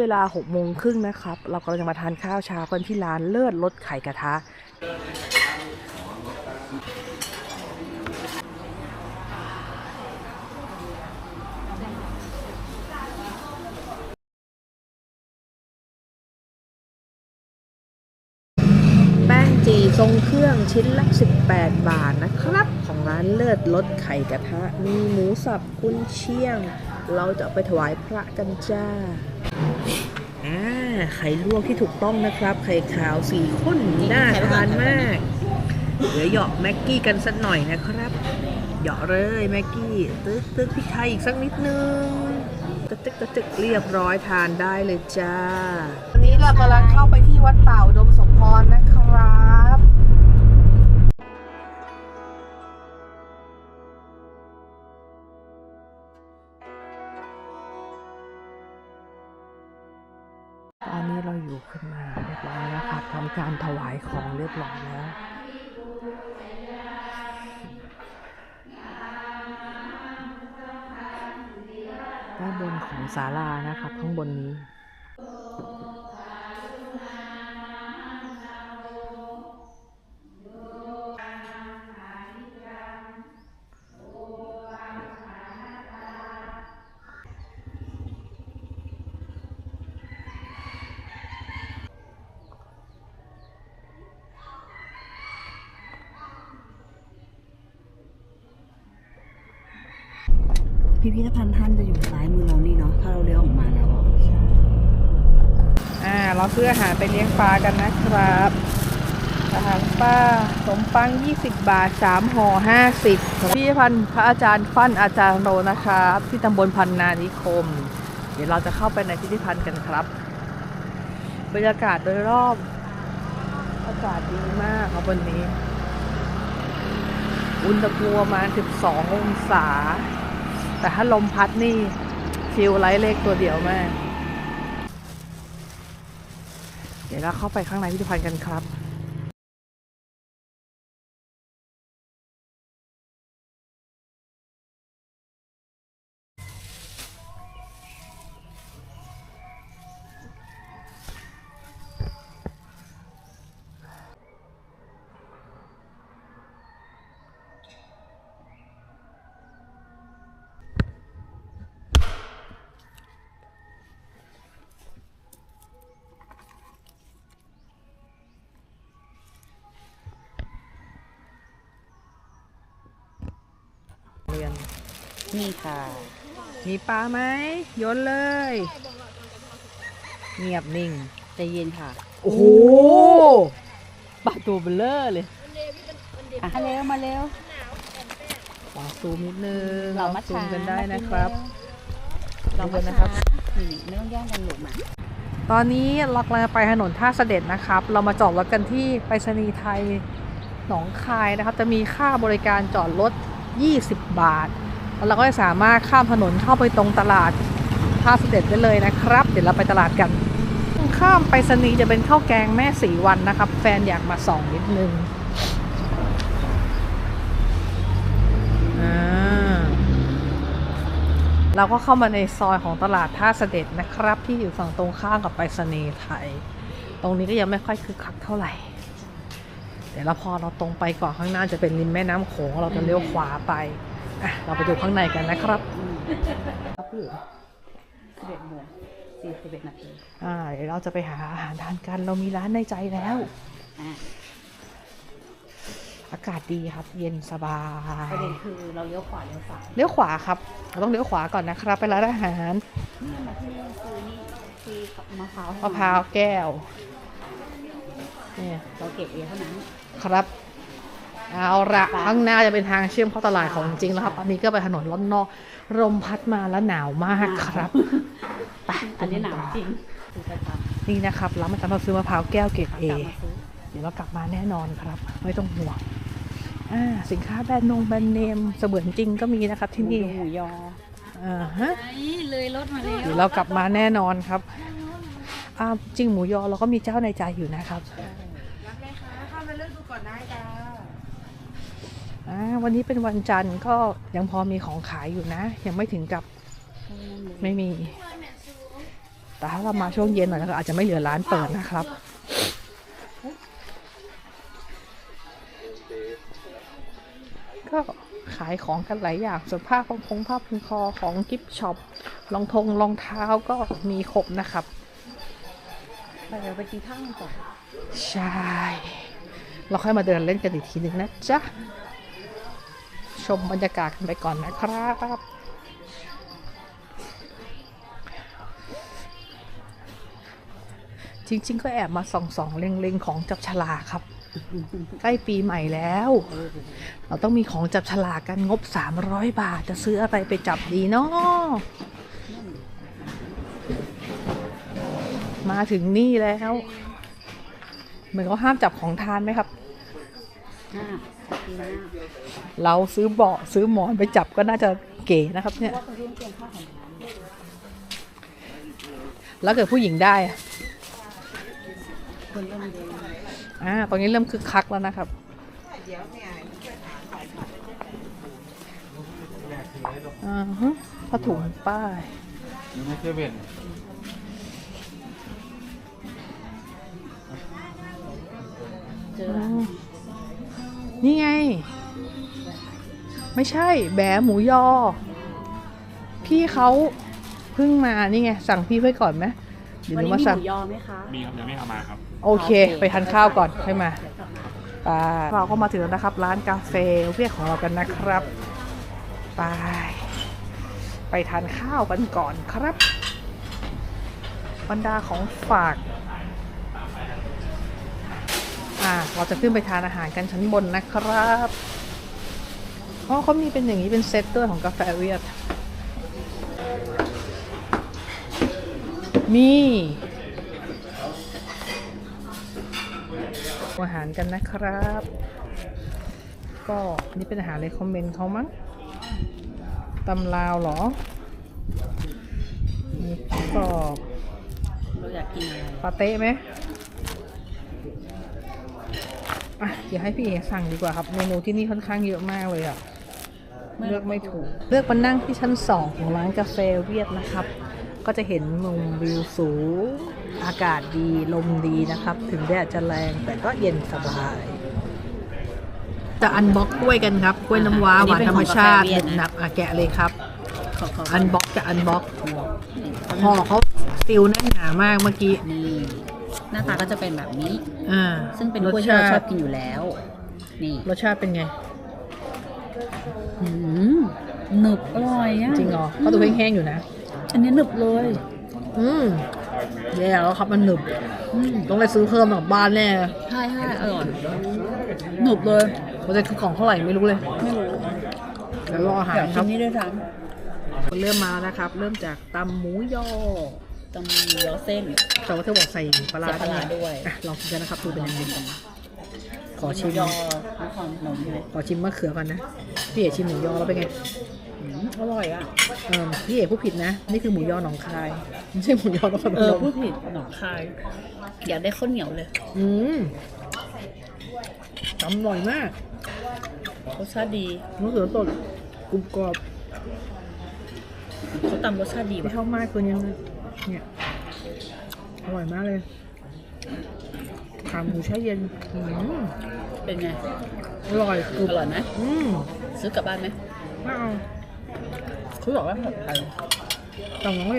เวลาหกโมงครึ่งนะครับ เรากำลังจะมาทานข้าวเช้ากันที่ร้านเลิศรสไข่กระทะ แป้งจีทรงเครื่องชิ้นละ 18 บาทนะครับ ของร้านเลิศรสไข่กระทะ มีหมูสับกุนเชียง เราจะเอาไปถวายพระกันจ้าอ่าไข่ลวกที่ถูกต้องนะครับ ไข่ขาวสีข้นน่าทานมาก เดี๋ยวเหยาะแม็กกี้กันสักหน่อยนะครับ เหยาะเลยแม็กกี้ ตึ๊กตึ๊กพริกไทยอีกสักนิดนึงกระตึกกระตึกเรียบร้อยทานได้เลยจ้าวันนี้เรากำลังเข้าไปที่วัดป่าอุดมสมพรนะครับ เรียบร้อยแล้วด้านบนของศาลานะครับข้างบนนี้ พิพิธภัณฑ์ท่านจะอยู่ซ้ายมือเรานี่เนาะถ้าเราเลี้ยวออกมาแล้วอะอ่าเราซื้ออาหารไปเลี้ยงปลากันนะครับ อาหารปลาสมปัง 20 บาท 3ห่อ50พิพิธภัณฑ์พระอาจารย์ฟั่นอาจารย์โรนะครับ ที่ตำบลพันนานิคม เดี๋ยวเราจะเข้าไปในพิพิธภัณฑ์กันครับบรรยากาศโดยรอบ อากาศดีมากครับวันนี้ อุณหภูมิประมาณ 12 องศา แต่ถ้าลมพัดนี่ฟิลไลท์เลขตัวเดียวแม่ เดี๋ยวเราเข้าไปข้างในพิพิธภัณฑ์กันครับ นี่ค่ะ มีปลาไหมโยนเลย เงียบนิ่ง ใจเย็นค่ะ โอ้โหปลาตัวเบลเลอร์เลยอะมาเร็วมาเร็วขอซูมนิดนึงเรามาซูช้ามกันได้นะครับเราดูมากันนะนะคครัรับบนี่ไม่ต้องแย่งกันหลุดมาตอนนี้เรากำลังจะไปถนนท่าเสด็จนะครับ เรามาจอดรถกันที่ไปรษณีย์ไทยหนองคายนะครับ จะมีค่าบริการจอดรถ 20 บาท แล้วเราก็จะสามารถข้ามถนนเข้าไปตรงตลาดท่าเสด็จได้เลยนะครับ เดี๋ยวเราไปตลาดกัน ข้ามไปรษณีจะเป็นข้าวแกงแม่สีวันนะครับ แฟนอยากมาส่องนิดนึงเราก็เข้ามาในซอยของตลาดท่าเสด็จนะครับ ที่อยู่ฝั่งตรงข้ามกับไปรษณีย์ไทย ตรงนี้ก็ยังไม่ค่อยคึกคักเท่าไหร่ เดี๋ยวเราพอเราตรงไปก่อนข้างหน้าจะเป็นริมแม่น้ำโขงเราจะเลี้ยวขวาไป อะเราไปดูข้างในกันนะครับครับพี่สิบเอ็ดโมงสี่สิบเอ็ดนาทีอ่าเดี๋ยวเราจะไปหาอาหารทานกันเรามีร้านในใจแล้ว อะอากาศดีครับ เย็นสบาปยระเด็นคือเราเลี้ยวขวาเลี้ยวซ้ายเลี้ยวขวาครับ เราต้องเลี้ยวขวาก่อนนะครับ ไปร้านอาหารนี่มาที่นี่คือนี่คือมะพร้าวมะพร้าวแก้วเนี่ยเราเก็บเองเท่านั้นครับ เอาละข้างหน้าจะเป็นทางเชื่อมเข้าตลาดของจริงแล้วครับอันนี้ก็ไปถนนล้อนนอกลมพัดมาแล้วหนาวมากครับไปอันนี้หนาวจริงคือประจำนี่นะครับร้านประจำเราซื้อมะพร้าวแก้วเกรดเอกลับมาซื้อเดี๋ยวเรากลับมาแน่นอนครับ ไม่ต้องห่วงอ่าสินค้าแบรนด์นงแบรนด์เนมเสมือนจริงก็มีนะครับที่นี่หมูยออ่าฮะเลยรถมาแล้วเดี๋ยวเรากลับมาแน่นอนครับอ่าจริงหมูยอเราก็มีเจ้าในใจอยู่นะครับอ่า วันนี้เป็นวันจันทร์ก็ยังพอมีของขายอยู่นะ ยังไม่ถึงกับไม่มีไปแต่ถ้าเรามาช่วงเย็นหน่อยก็อาจจะไม่เหลือร้านเปิดนะครับ ก็ขายของกันหลายอย่างส่วนผ้าพงพงผ้าพันคอของกิฟช็อปรองทงรองเท้าก็มีครบนะครับไปเดี๋ยวไปกินข้าวกันก่อนใช่ เราค่อยมาเดินเล่นกันอีกทีหนึ่งนะจ๊ะ ชมบรรยากาศกันไปก่อนนะครับจริง ๆ ก็แอบมาส่องสองๆเล็งๆ ของจับฉลากครับ ใกล้ปีใหม่แล้ว เราต้องมีของจับฉลากกันงบ 300 บาท จะซื้ออะไรไปจับดีเนาะมาถึงนี่แล้ว เหมือนเขาห้ามจับของทานไหมครับ หน้าปีหน้าเราซื้อเบาะซื้อหมอนไปจับก็น่าจะเก๋นะครับ เนี่ยว่าเขาเรื่องเตียงข้าวของทานแล้วเกิดผู้หญิงได้อะคนเริ่มเดินอ่าตอนนี้เริ่มคึกคักแล้วนะครับอ่าฮะผ้าถุงป้ายยังไม่เซเว่นเจออ๋อ นี่ไง ไม่ใช่แบะหมูยอ พี่เขาเพิ่งมานี่ไง สั่งพี่ไว้ก่อนไหมเดี๋ยวหวันนูนี้มามีหสั่ง มูยอไหมคะมีครับยังไม่เอามาครับ โอเค ไปทานข้าวก่อนค่อยมาไปเราก็มาถึงแล้วนะครับ ร้านกาแฟเวียกของเรากันนะครับ ไป ไปทานข้าวกันก่อนครับ บรรดาของฝาก อ่าเราจะขึ้นไปทานอาหารกันชั้นบนนะครับเพราะเขามีเป็นอย่างนี้เป็นเซตด้วยของกาแฟเวียด มีอาหารกันนะครับ ก็นี่เป็นอาหารในคอมเมนต์เขามั้งตำลาวเหรอมีกรอบเราอยากกินอะไรปาเต้ไหม อะเดี๋ยวให้พี่เอสั่งดีกว่าครับเมนูที่นี่ค่อนข้างเยอะมากเลยอะเลือกไม่ถูก เลือกมานั่งที่ชั้นสองของร้านกาแฟเวียดนะครับ ก็จะเห็นมุมวิวสูง อากาศดีลมดีนะครับ ถึงแดดจะแรงแต่ก็เย็นสบาย จะอันบ็อกกล้วยกันครับกล้วยน้ำว้าหวานธรรมชาติหนึบหนับอะแกะเลยครับขอขออันบ็อกจะอันบ็อกห่อเขาซิลแน่นหนามากเมื่อกี้นี่ หน้าตาก็จะเป็นแบบนี้ อ่าซึ่งเป็นกล้วยที่เราชอบกินอยู่แล้ว นี่รสชาติเป็นไง อืมหนึบอร่อยอะจริงเหรอเขาดูแห้งๆอยู่นะ อันนี้หนึบเลยอืมแย่แล้วครับมันหนึบ อืมต้องไปซื้อเพิ่มจากบ้านแน่ใช่ใช่อร่อยหนึบเลยมันจะคือกล่องเท่าไหร่ไม่รู้เลยไม่รู้เดี๋ยวรออาหารอยากคกิรันบนี่ด้วยซ้เริ่มมาแล้วนะครับ เริ่มจากตำหมูยอำ ต้องมียอเส้นแต่ว่าเธอบอกใส่ปลาร้าใส่ปลาร้าด้วยอะลองกินกันนะครับดูเป็นยังไงขอชิมยอนครพนมใช่ไหมขอชิมมะเขือก่อนนะพี่เอกชิมหมูยอแล้วเป็นไงอืมอร่อยอะเออพี่เอกผู้ผิดนะ นี่คือหมูยอหนองคายไม่ใช่หมูยอนครพเออนมพูดผิดหนองคาย อยากได้ข้าวเหนียวเลย อืมตำอร่อยมากรสชาติดีมะเขือสดกรุบกรอบเขาตำรสชาติดีที่ว่ะชอบมากคือเนี่ย เนี่ย อร่อยมากเลยขาหมูแช่เย็นอืมเป็นไง อร่อยกรุบอร่อยไหมอืมซื้อกลับบ้านไหมไม่เอาเขาบอกว่าผัดไทยต่ำน้อย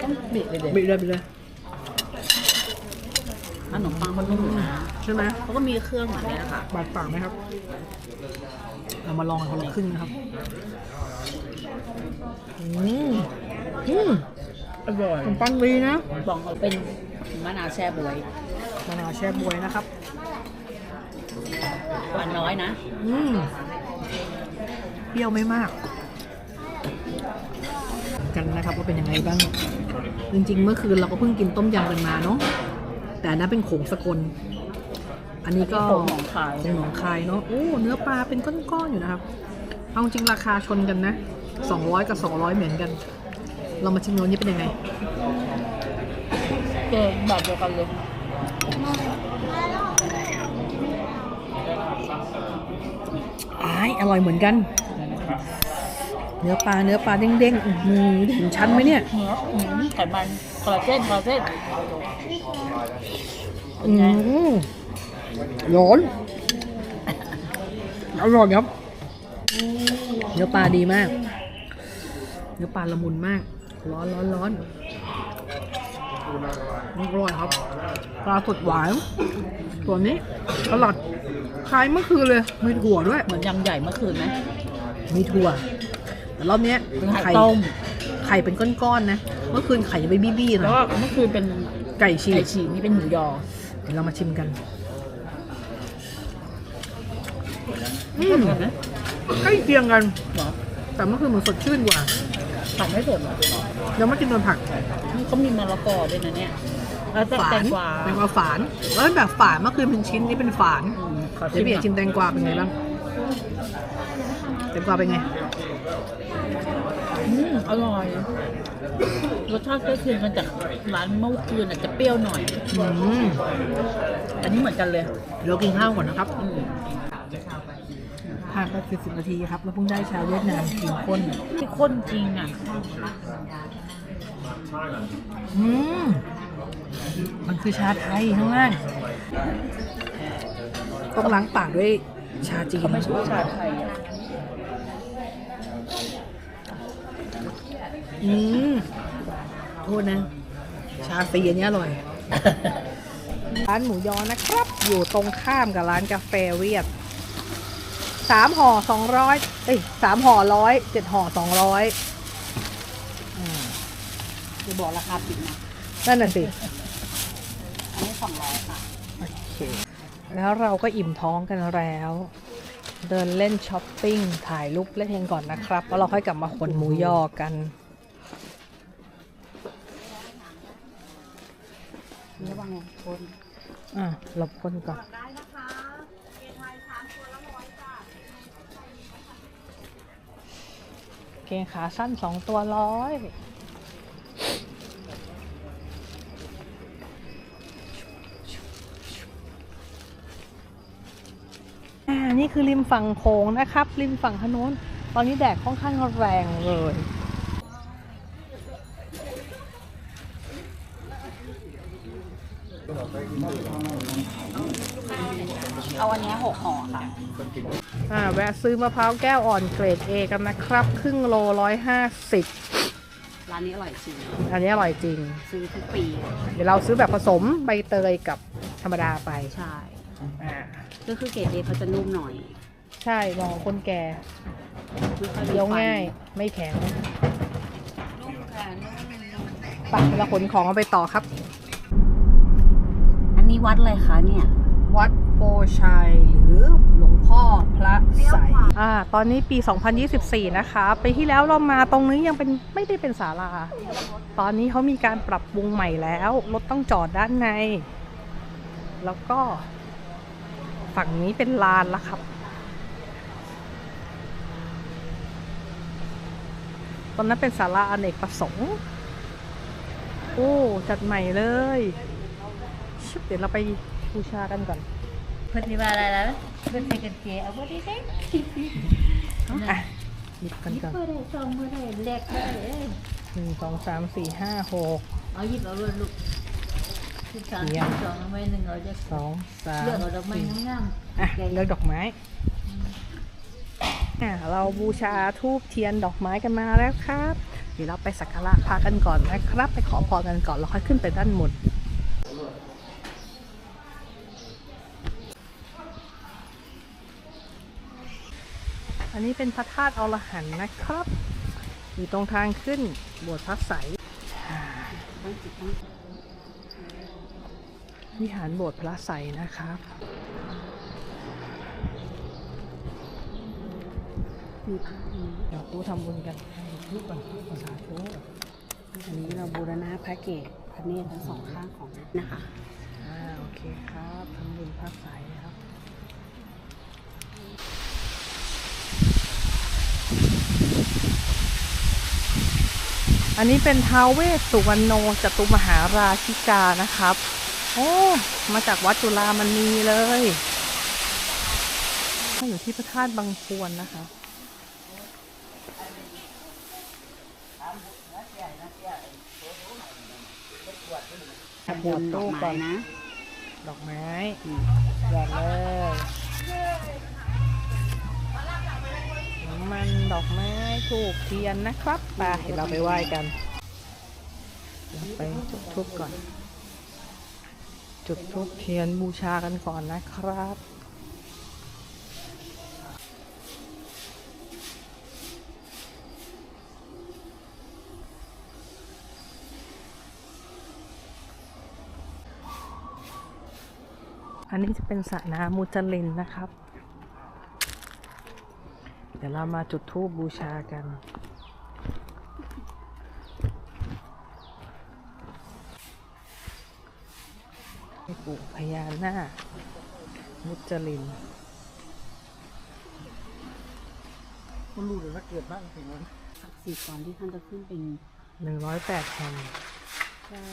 ต้องบีบเลยเด็ดบิดเลยบิดเลยขนมปังเขานุ่มอยู่นะใช่ไหมเขาก็มีเครื่องแบบนี้นะคะบาดปากไหมครับ เรามาลองกันคนละครึ่งนะครับ อืมอืมอร่อยขนมปังดีนะบอกเขาเป็นมะนาวแช่บวยมะนาวแช่บวยนะครับหวานน้อยนะ อืมเปรี้ยวไม่มาก กันนะครับว่าเป็นยังไงบ้าง จริง ๆ เมื่อคืนเราก็เพิ่งกินต้มยำกันมาเนาะแต่อันนั้นเป็นโขงสกลอันนี้ก็โขงหนองคายโขงหนองคายเนาะโอ้เนื้อปลาเป็นก้อนๆอยู่นะครับ เอาจริงราคาชนกันนะ 200 กับ 200 เหมือนกัน เรามาชิมโน้นนี้เป็นยังไงเออแบบเดียวกันเลยอ้ายอร่อยเหมือนกันอเนื้อปลาเนื้อปลาเด้งๆอื้อหือเห็นชั้นไหมเนี่ย เนื้ออืมไขมันคอลลาเจนคอลลาเจนอืมร้อน อร่อยครับ เนื้อปลาดีมาก เนื้อปลาละมุนมาก ร้อนร้อนร้อนอร่อยครับ ปลาสดหวานตัวนี้ตลอดคล้ายเมื่อคืนเลย มีถั่วด้วย เหมือนยำใหญ่เมื่อคืนไหมมีถั่ว แต่รอบเนี้ยเป็นไข่ไข่ต้ม ไข่เป็นก้อนๆนะ เมื่อคืนไข่จะไปบี้ๆหน่แล้อวยก็เมื่อคืนเป็นไก่ฉีไก่กฉีกนี่เป็นหมูยอ เดี๋ยวเรามาชิมกันอืมนะใกล้เคียงกันเหรอแต่เมื่อคืนเหมือนสดชื่นกว่า ผักไม่สดเหรอเดี๋ยวมากินตอนผักนี่เขามีมะละกอด้วยนะเนี่ยแล้วแต่ฝาแตนงกวาแตงกวาฝานแล้วแบบฝานเมื่อคืนเป็นชิ้นนี่เป็นฝานอืมขอเดี๋ยวพี่เอกชิชิมมแตงกวาเป็นไงบ้างแตงกวาเป็นไงอืมอร่อยรสชาติใกล้เคียงกันจากร้านเมื่อคืนอาจจะเปรี้ยวหน่อย อืมอันนี้เหมือนกันเลยเดี๋ยวกินข้าวก่อนนะครับอืม ผ่านไปสิบสิบนาทีครับ แล้วเพิ่งได้ชาเวียดนามกินข้นที่ข้นจริงอะ อืม มันคือชาไทยข้างล่างต้องล้างปากด้วยชาจีนเขาไม่ชอบชาไทยอะ อืม โทษนะ ชาฟรีอันนี้อร่อย ร้านหมูยอนะครับ อยู่ตรงข้ามกับร้านกาแฟเวียด สามห่อสองร้อยเอ้ยสามห่อร้อยเจ็ดห่อสองร้อยจะบอกราคาปิดนะนั่นน่ะสิ อันนี้สองร้อยค่ะ โอเค แล้วเราก็อิ่มท้องกันแล้ว เดินเล่นช้อปปิ้ง ถ่ายรูปเล่นกันก่อนนะครับ แล้วเราค่อยกลับมาขนหมูยอกัน ระวังคนอะหลบคนก่อน เกงขาสั้นสองตัวร้อย อ่า นี่คือริมฝั่งโขงนะครับ ริมฝั่งถนน ตอนนี้แดดค่อนข้างแรงเลย เอาอันนี้หกห่อค่ะ อ่า แวะ ซื้อมะพร้าวแก้วอ่อนเกรด A กันนะครับ ครึ่งโลร้อยห้าสิบร้านนี้อร่อยจริง อันนี้อร่อยจริง ซื้อทุกปี เดี๋ยวเราซื้อแบบผสมใบเตยกับธรรมดาไปใช่อ่าก็คือเกรดเอเขาจะนุ่มหน่อย ใช่มองคนแก่ไม่ค่อยมีเคี้ยวฟันง่าย ไม่แข็งนุ่มค่ะนุ่มไปเราขนของเอาไปต่อครับ อันนี้วัดอะไรคะเนี่ย วัดโพชัยหรือหลวง พ่อพระใสอ่าตอนนี้ปี 2024 นะคะปีที่แล้วเรามาตรงนี้ยังเป็นไม่ได้เป็นศาลา ตอนนี้เขามีการปรับปรุงใหม่แล้ว รถต้องจอดด้านใน แล้วก็ฝั่งนี้เป็นลานล้วครับ ตอนนั้นเป็นศาลาอเนกประสงค์ โอ้ จัดใหม่เลย เดี๋ยวเราไปบูชากันก่อน พื่อนที่ว่าอะไรแล้วเพื่อนเป็นกันเจเอาไว้ได้ไหมอะหยิบกันก่อนเพื่อได้ซองเพื่อได้แลกได้เอ้ยหนึ่งสองสามสี่ห้าหกเอาหยิบเอาเลยลูกสิบสามเยี่สิยมบสองเอาไว้หนึ่งเราจะสองสามเลือกเอาดอกไม้งามอะเลือกดอกไม้อะเราบูชาทูบเทียนดอกไม้กันมาแล้วครับ เดี๋ยวเราไปสักการะพระกันก่อนนะครับ ไปขอพรกันก่อนแล้วค่อยขึ้นไปด้านบน อันนี้เป็นพระธาตุอรหันต์นะครับ อยู่ตรงทางขึ้นโบสถ์พระใสๆตั้งจิตตั้งใจวิหารโบสถ์พระใสนะครับ เดี๋ยวตู้ทำบุญกันรูปก่อนรูปก่อนสาธุอันนี้เราบูรณะพระเกศพระเนตรทั้งสองข้างของนะคะ อ่า โอเคครับ ทำบุญพระใสครับ อันนี้เป็นท้าวเวสสุวรรณโนจตุมหาราชิกานะครับ โอ้ มาจากวัดจุฬามณีเลยก็อยู่ที่พระธาตุบางพวนนะคะทำบุญดอกไม้นะ ดอกไม้หยอดเลยน้ำ มันดอกไม้ถูกเทียนนะครับไปเดี๋ยวเราไปไหว้กันเราไปจุดธูปก่อน จุดธูปเทียนบูชากันก่อนนะครับอันนี้จะเป็นสระน้ำมุจลินนะครับเดี๋ยวเรามาจุดธูปบูชากันให้ปู่พญานาคมุจลินมันรู้เลยว่าเกิดบ้างถึงนั้นศักดิ์สิทธิ์ก่อนที่ท่านจะขึ้นเป็นหนึ่งร้อยแปดแห่งใช่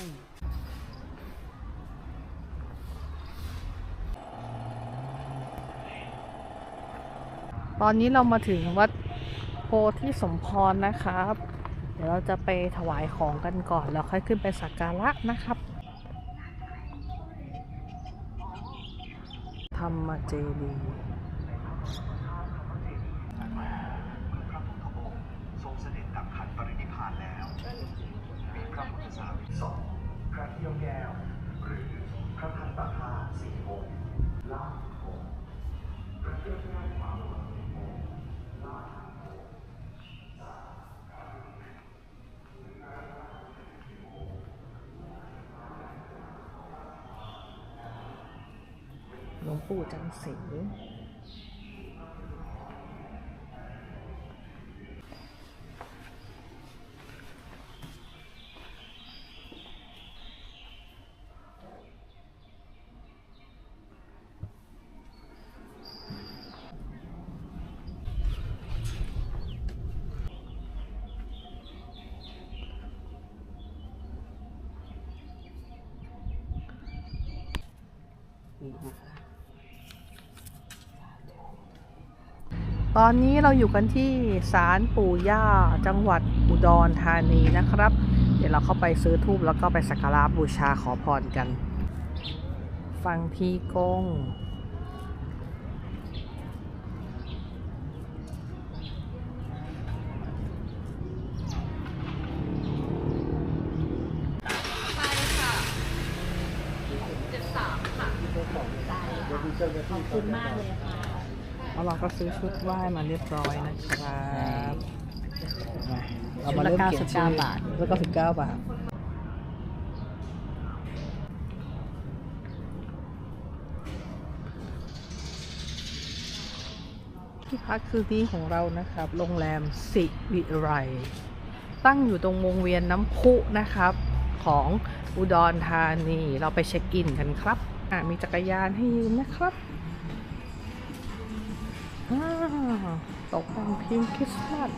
ตอนนี้เรามาถึงวัดโพธิสมพรนะครับ เดี๋ยวเราจะไปถวายของกันก่อนแล้วค่อยขึ้นไปสักการะนะครับ ธรรมเจดีย์ทรงเสด็จดับขันปรินิพพานแล้วมีพระพุทธสารีสองพระเที่ยวแก้วหรือพระพันตาภาสี่องค์ล่าองค์พระเที่ยวแก้วหวังสี่องค์ล่าองค์ หลวง ปู่จันสี ตอนนี้เราอยู่กันที่ศาลปู่ย่า จังหวัดอุดรธานีนะครับ เดี๋ยวเราเข้าไปซื้อทูบแล้วก็ไปสักการะบูชาขอพรกัน ฟังทีกงขอบคุณมากเลยค่ะ แล้วเราก็ซื้อชุดไหว้มาเรียบร้อยนะครับมาเรามาเริ่มเขียนชุชื่ดอละ99บาทแล้วก็สิบเก้าบาทที่พักคืนนี้ของเรานะครับ โรงแรมสิวิไร ตั้งอยู่ตรงวงเวียนน้ำพุนะครับ ของอุดรธานี เราไปเช็คอินกันครับอะมีจักรยานให้ยืมนะครับอา ตกแต่งพิมพ์คริสต์มาส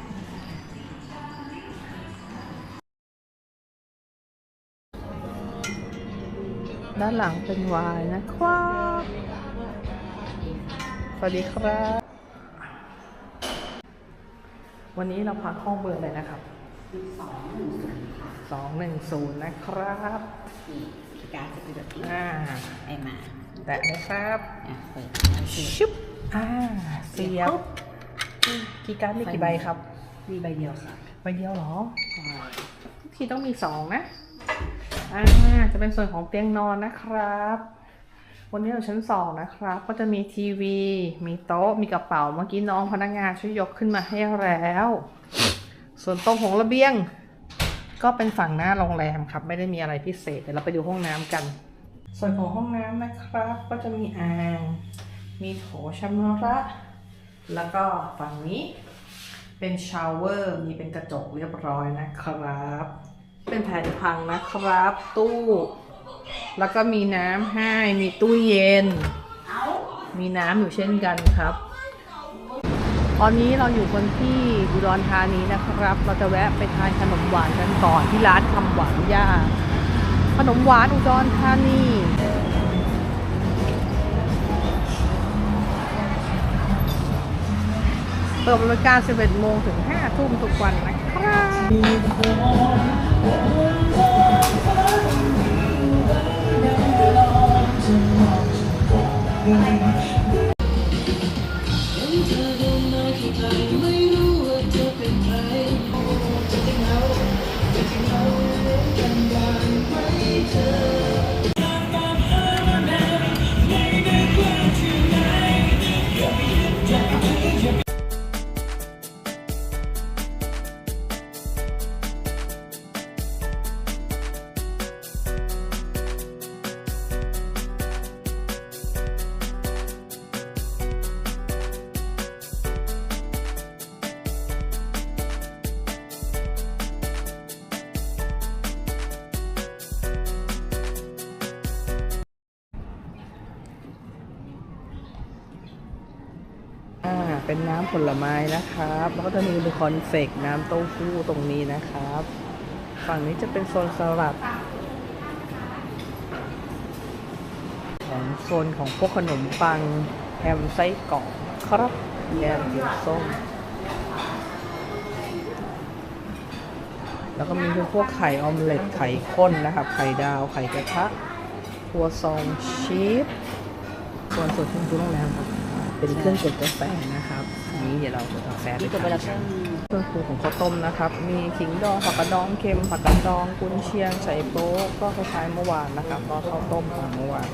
ด้านหลังเป็นวายนะครับ สวัสดีครับ วันนี้เราพักห้องเบอร์อะไรนะครับสองหนึ่งศูนย์ค่ะ210นะครับนี่คีย์การ์ดจะเป็นแบบนี้อ่าไอมา แตะเลยครับอะเปิดแล้วเสียบชุบ อ่าเสียบกีย์การ์ดมีกี่ใบครับ มีใบเดียวค่ะใบเดียวเหรอใช่ทุกทีต้องมีสองนะอ่าจะเป็นส่วนของเตียงนอนนะครับ วันนี้เราชั้นสองนะครับ ก็จะมีทีวี มีโต๊ะ มีกระเป๋า เมื่อกี้น้องพนักงานช่วยยกขึ้นมาให้แล้ว ส่วนตรงของระเบียง ก็เป็นฝั่งหน้าโรงแรมครับ ไม่ได้มีอะไรพิเศษเดี๋ยวเราไปดูห้องน้ำกัน ส่วนของห้องน้ำนะครับ ก็จะมีอ่าง มีโถชำระ แล้วก็ฝั่งนี้เป็นชาวเวอร์ มีเป็นกระจกเรียบร้อยนะครับ เป็นแผ่นพังนะครับ ตู้ แล้วก็มีน้ำให้ มีตู้เย็น มีน้ำอยู่เช่นกันครับ ตอนนี้เราอยู่กันที่อุดรธานีนะครับ เราจะแวะไปทานขนมหวานกันก่อนที่ร้านคำหวานย่าขนมหวานอุดรธานี เปิดบริการ 11 โมงถึง 5 ทุ่มทุกวันนะครับ เป็นน้ำผลไม้นะครับแล้วก็จะมีเป็นคอนเฟกน้ำเต้าหู้ตรงนี้นะครับ ฝั่งนี้จะเป็นโซนสลัดของโซนของพวกขนมปังแฮมไส้กรอกครับแยมเกี๊ยวส้ม แล้วก็มีพวกไข่ออมเล็ตไข่ข้นนะครับ ไข่ดาวไข่กระทะครัวซองชีสส่วนส่วนที่คุณโรงแรมครับ เป็นเครื่องกดกาแฟนะครับอันนี้เดี๋ยวเรากดกาแฟนี่ไปตัวเวลาทาเพิ่นมเครื่องปรุงของข้าวต้มนะครับ มีขิงดองผักกระดองเค็มผักกระดองกุนเชียงใส่โป๊ะก็คล้ายๆเมื่อวานนะครับก็ข้าวต้มของเมื่อวาน